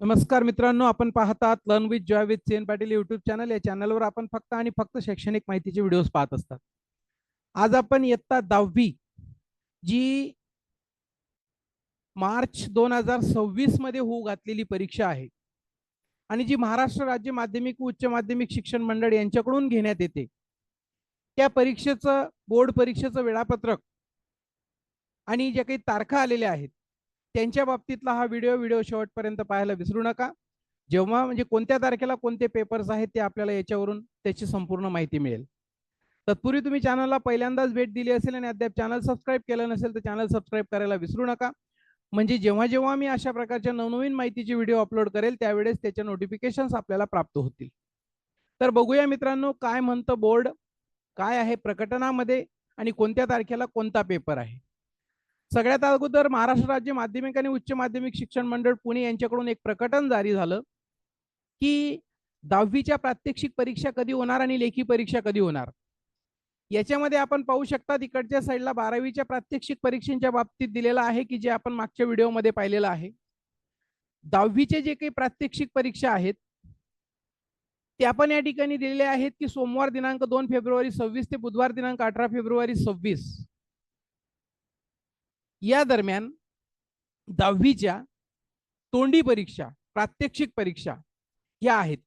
नमस्कार मित्रांनो आपण पाहतात learn with joy with C N Patil YouTube channel या चॅनलवर आपण फक्त आणि फक्त शैक्षणिक माहितीचे व्हिडिओज पाहत असतात. आज आपण इयत्ता दहावी जी मार्च दोन हजार सव्वीसमध्ये होऊ घातलेली परीक्षा आहे. आणि जी महाराष्ट्र राज्य माध्यमिक उच्च माध्यमिक शिक्षण मंडळ यांच्याकडून घेण्यात येते. त्या परीक्षेचं बोर्ड परीक्षेचं वेळापत्रक आणि ज्या काही तारखा आलेल्या आहेत त्यांच्या बाबतीतला हा व्हिडिओ व्हिडिओ शेवटपर्यंत पाहायला विसरू नका. जेव्हा म्हणजे कोणत्या तारखेला कोणते पेपर्स आहेत ते आपल्याला याच्यावरून त्याची संपूर्ण माहिती मिळेल. तत्पूर्वी तुम्ही चॅनलला पहिल्यांदाच भेट दिली असेल आणि अद्याप चॅनल सबस्क्राईब केलं नसेल तर चॅनल सबस्क्राईब करायला विसरू नका. म्हणजे जेव्हा जेव्हा मी अशा प्रकारच्या नवनवीन माहितीचे व्हिडिओ अपलोड करेल त्यावेळेस त्याच्या नोटिफिकेशन्स आपल्याला प्राप्त होतील. तर बघूया मित्रांनो काय म्हणतं बोर्ड काय आहे प्रकटनामध्ये आणि कोणत्या तारखेला कोणता पेपर आहे. सगळ्यात अगोदर महाराष्ट्र राज्य माध्यमिक आणि उच्च माध्यमिक शिक्षण मंडळ पुणे यांच्याकडून एक प्रकटन जारी झालं की दहावीच्या प्रात्यक्षिक परीक्षा कधी होणार आणि लेखी परीक्षा कधी होणार? याच्यामध्ये आपण पाहू शकता तिकडच्या साईडला बारावीच्या प्रात्यक्षिक परीक्षेच्या बाबतीत दिलेलं आहे की जे आपण मागच्या व्हिडिओमध्ये पाहिलेलं आहे. दहावीचे जे काही प्रात्यक्षिक परीक्षा आहेत त्या पण या ठिकाणी दिलेल्या आहेत की सोमवार दिनांक दोन फेब्रुवारी सव्वीस ते बुधवार दिनांक अठरा फेब्रुवारी सव्वीस. या दरम्यान दहावीच्या तोंडी परीक्षा प्रात्यक्षिक परीक्षा ह्या आहेत.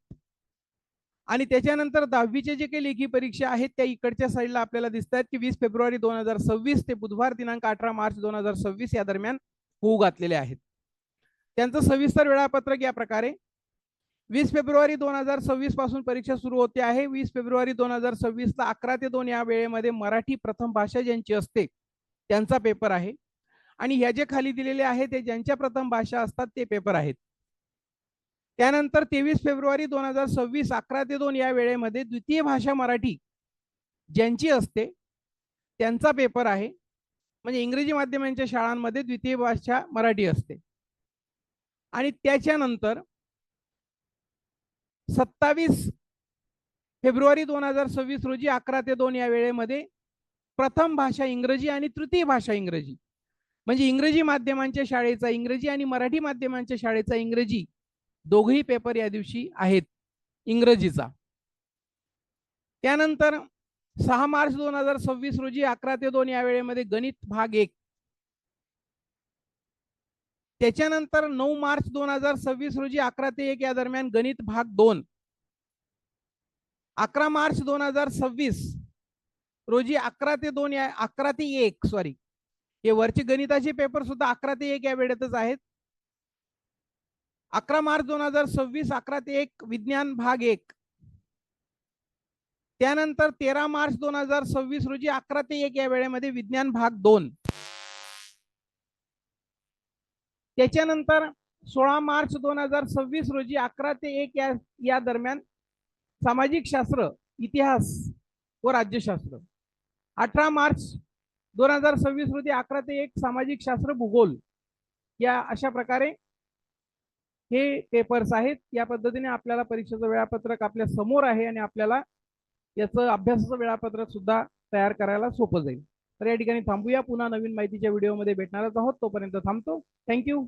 आणि त्याच्यानंतर दहावीचे जे काही लेखी परीक्षा आहेत त्या इकडच्या साईडला आपल्याला दिसत आहेत की वीस फेब्रुवारी दोन हजार सव्वीस ते बुधवार दिनांक अठरा मार्च दोन हजार सव्वीस या दरम्यान होऊ घातलेले आहेत. त्यांचं सविस्तर वेळापत्रक या प्रकारे. वीस फेब्रुवारी दोन हजार सव्वीसपासून परीक्षा सुरू होते आहे. वीस फेब्रुवारी दोन हजार सव्वीसला अकरा ते दोन या वेळेमध्ये मराठी प्रथम भाषा ज्यांची असते त्यांचा पेपर आहे. आणि ह्या जे खाली दिलेले आहे ते ज्यांच्या प्रथम भाषा असतात ते पेपर आहेत. त्यानंतर तेवीस फेब्रुवारी दोन हजार सव्वीस अकरा ते दोन या वेळेमध्ये द्वितीय भाषा मराठी ज्यांची असते त्यांचा पेपर आहे. म्हणजे इंग्रजी माध्यमांच्या शाळांमध्ये द्वितीय भाषा मराठी असते. आणि त्याच्यानंतर सत्तावीस फेब्रुवारी दोन हजार सव्वीस रोजी अकरा ते दोन या वेळेमध्ये प्रथम भाषा इंग्रजी आणि तृतीय भाषा इंग्रजी. म्हणजे इंग्रजी माध्यमांच्या शाळेचा इंग्रजी आणि मराठी माध्यमांच्या शाळेचा इंग्रजी दोघही पेपर या दिवशी आहेत इंग्रजीचा. त्यानंतर सहा मार्च दोन हजार सव्वीस रोजी अकरा ते दोन या वेळेमध्ये गणित भाग एक. त्याच्यानंतर नऊ मार्च दोन हजार सव्वीस रोजी अकरा ते एक या दरम्यान गणित भाग दोन. अकरा मार्च दोन हजार सव्वीस रोजी अकरा ते दोन या अकरा ते एक सॉरी हे वरचे गणिताचे पेपर सुद्धा अकरा ते एक या वेळेतच आहेत. अकरा मार्च दोन हजार सव्वीस अकरा ते एक विज्ञान भाग एक. त्यानंतर तेरा मार्च दोन हजार सव्वीस रोजी अकरा ते एक या वेळेमध्ये विज्ञान भाग दोन. त्याच्यानंतर सोळा मार्च दोन हजार सव्वीस रोजी अकरा ते एक या या दरम्यान सामाजिक शास्त्र इतिहास व राज्यशास्त्र. अठरा मार्च दोन हजार सव्वीस रोजी अकरा ते एक सामाजिक शास्त्र भूगोल या अशा प्रकारे हे पेपर्स आहेत. या पद्धतीने आपल्याला परीक्षेचं वेळापत्रक आपल्यासमोर आहे आणि आपल्याला याचं अभ्यासाचं वेळापत्रक सुद्धा तयार करायला सोपं जाईल. तर या ठिकाणी थांबूया. पुन्हा नवीन माहितीच्या व्हिडिओमध्ये भेटणारच आहोत. तोपर्यंत थांबतो. थँक्यू